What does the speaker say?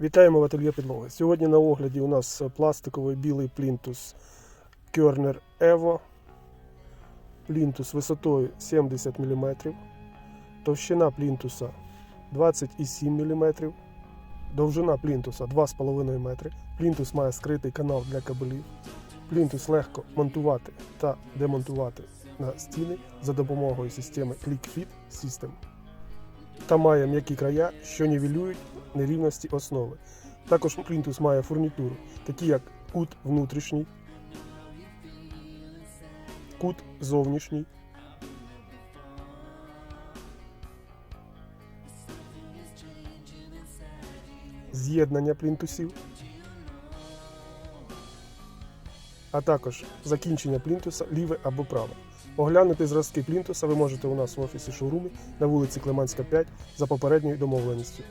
Вітаємо в ательє підлоги. Сьогодні на огляді у нас пластиковий білий плінтус Körner Evo. Плінтус висотою 70 мм. Товщина плінтуса 27 мм. Довжина плінтуса 2,5 метри. Плінтус має скритий канал для кабелів. Плінтус легко монтувати та демонтувати на стіни за допомогою системи ClickFit System та має м'які края, що нівелюють нерівності основи. Також плінтус має фурнітуру, такі як кут внутрішній, кут зовнішній, з'єднання плінтусів, а також закінчення плінтуса ліве або праве. Оглянути зразки плінтуса ви можете у нас в офісі шоурумі на вулиці Климанська, 5 за попередньою домовленістю.